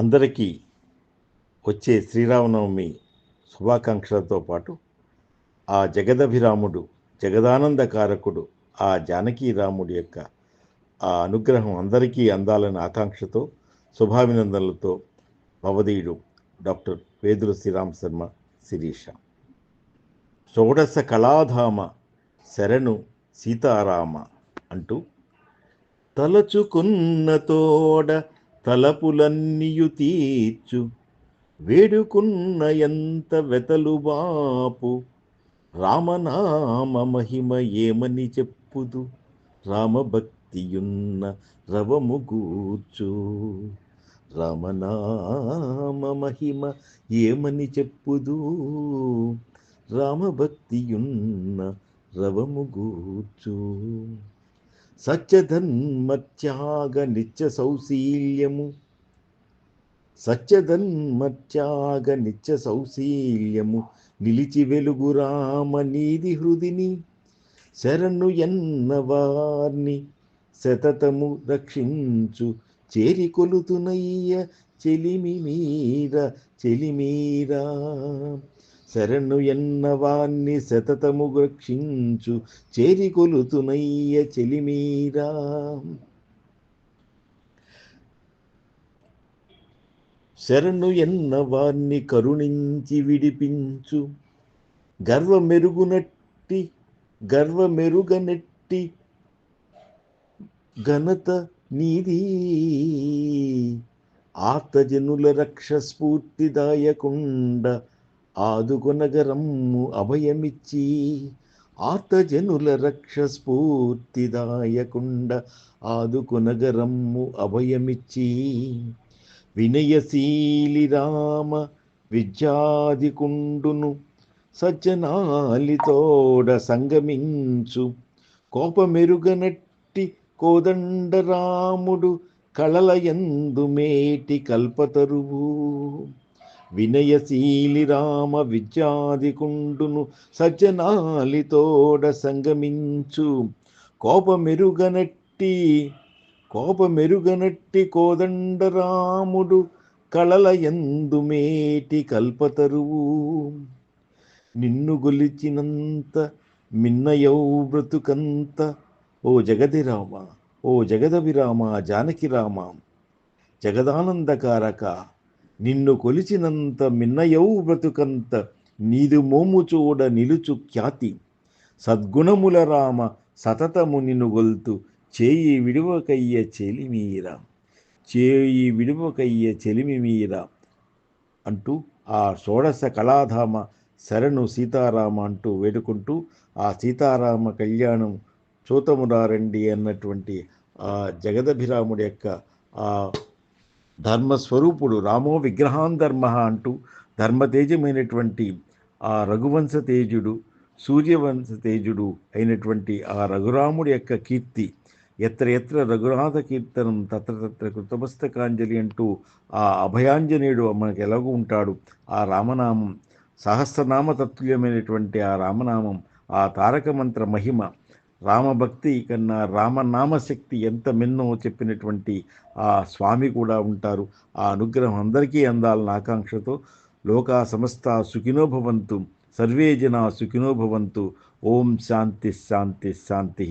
అందరికీ వచ్చే శ్రీరామనవమి శుభాకాంక్షలతో పాటు ఆ జగదభిరాముడు జగదానందకారకుడు ఆ జానకీరాముడి యొక్క ఆ అనుగ్రహం అందరికీ అందాలని ఆకాంక్షతో శుభాభినందనలతో భవదీయుడు డాక్టర్ వేదుల శ్రీరామ్ శర్మ శిరీష. షోడశ కళాధామ శరణు సీతారామ అంటూ తలచుకున్న తోడ తలపులన్నీయు తీర్చు. వేడుకున్న ఎంత వెతలు బాపు. రామనామ మహిమ ఏమని చెప్పుదు. రామభక్తియున్న రవము గూర్చు. రామనామ మహిమ ఏమని చెప్పుదు. రామభక్తియున్న రవము గూర్చు. సత్యధన్మత్యాగ నిత్య సౌశీల్యము సత్యధన్మత్యాగ నిత్య సౌశీల్యము నిలిచి వెలుగు రామ నీది హృదిని శరణు ఎన్నవార్ని శతతము రక్షించు. చేరి కొలుతునయ్య చెలిమి మీర చెలిమీరా. శరణు ఎన్నవాన్ని శతతము రక్షించు చేరి కొలుతునయ్య చెలిమీరా. శరణు ఎన్నవాన్ని కరుణించి విడిపించు గర్వమెరుగునట్టి మెరుగునట్టి ఘనత నీది. ఆర్తజనుల రక్ష స్ఫూర్తిదాయకుండ ఆదుకొనగరమ్ము అభయమిచ్చి ఆర్తజనుల రక్ష స్ఫూర్తిదాయకుండ ఆదుకొనగరమ్ము అభయమిచ్చి వినయశీలి రామ విద్యాదికుండును సజ్జనాలితోడ సంగమించు. కోపమెరుగనట్టి కోదండరాముడు కళలయందు మేటి కల్పతరువు. వినయశీలి రామ విద్యాదికుండును సజ్జనాలితోడ సంగమించు. కోపమెరుగనట్టి కోపమెరుగనట్టి కోదండరాముడు కళల ఎందుమేటి కల్పతరువు నిన్ను గొలిచినంత మిన్నయౌ బ్రతుకంత. ఓ జగదిరామ ఓ జగదభిరామ జానకిరామ జగదానందకారక నిన్ను కొలిచినంత మిన్నయౌ బ్రతుకంత నీదు మోము చూడ నిలుచు ఖ్యాతి. సద్గుణముల రామ సతతము నిన్ను గొల్తు చేయి విడువకయ్య చెలిమీర. చేయి విడువకయ్య చెలిమిమీర అంటూ ఆ షోడశ కళాధామ శరణు సీతారామ అంటూ వేడుకుంటూ ఆ సీతారామ కళ్యాణం చూతమురారండి అన్నటువంటి ఆ జగదభిరాముడి యొక్క ఆ ధర్మస్వరూపుడు రామో విగ్రహాన్ ధర్మ అంటూ ధర్మతేజమైనటువంటి ఆ రఘువంశ తేజుడు సూర్యవంశ తేజుడు అయినటువంటి ఆ రఘురాముడి యొక్క కీర్తి ఎత్ర ఎత్ర రఘునాథ కీర్తనం తత్ర తత్ర కృతమస్తకాంజలి అంటూ ఆ అభయాంజనేయుడు మనకు ఎలాగూ ఉంటాడు. ఆ రామనామం సహస్రనామ తత్తుల్యమైనటువంటి ఆ రామనామం ఆ తారక మంత్ర మహిమ రామభక్తి కన్నా రామనామశక్తి ఎంత మిన్నో చెప్పినటువంటి ఆ స్వామి కూడా ఉంటారు. ఆ అనుగ్రహం అందరికీ అందాలన్న ఆకాంక్షతో లోకా సమస్త సుఖినోభవంతు సర్వే జనా సుఖినో భవంతు ఓం శాంతి శాంతి శాంతి.